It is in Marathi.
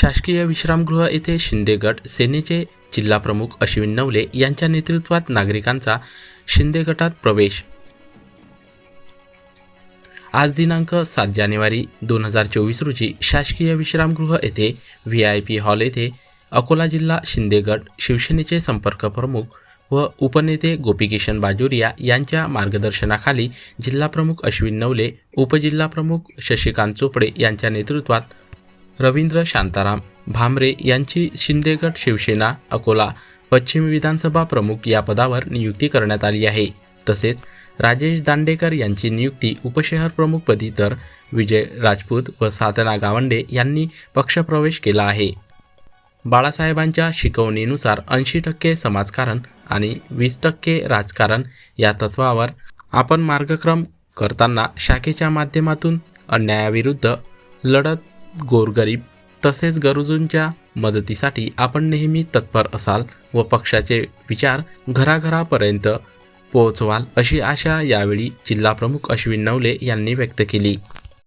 शासकीय विश्रामगृह येथे शिंदे गट सेनेचे जिल्हाप्रमुख अश्विन नवले यांच्या नेतृत्वात नागरिकांचा शिंदे गटात प्रवेश. आज दिनांक सात जानेवारी दोन हजार चोवीस रोजी शासकीय विश्रामगृह येथे व्ही आय पी हॉल येथे अकोला जिल्हा शिंदे गट शिवसेनेचे संपर्क प्रमुख व उपनेते गोपीकिशन बाजोरिया यांच्या मार्गदर्शनाखाली जिल्हाप्रमुख अश्विन नवले उपजिल्हाप्रमुख शशिकांत चोपडे यांच्या नेतृत्वात रवींद्र शांताराम भामरे यांची शिंदेगड शिवसेना अकोला पश्चिम विधानसभा प्रमुख या पदावर नियुक्ती करण्यात आली आहे. तसेच राजेश दांडेकर यांची नियुक्ती उपशहर प्रमुखपदी तर विजय राजपूत व साधना गावंडे यांनी पक्षप्रवेश केला आहे. बाळासाहेबांच्या शिकवणीनुसार ऐंशी टक्के समाजकारण आणि वीस टक्के राजकारण या तत्वावर आपण मार्गक्रम करताना शाखेच्या माध्यमातून अन्यायाविरुद्ध लढत गोरगरीब तसेच गरजूंच्या मदतीसाठी आपण नेहमी तत्पर असाल व पक्षाचे विचार घराघरापर्यंत पोहोचवाल अशी आशा यावेळी जिल्हाप्रमुख अश्विन नवले यांनी व्यक्त केली.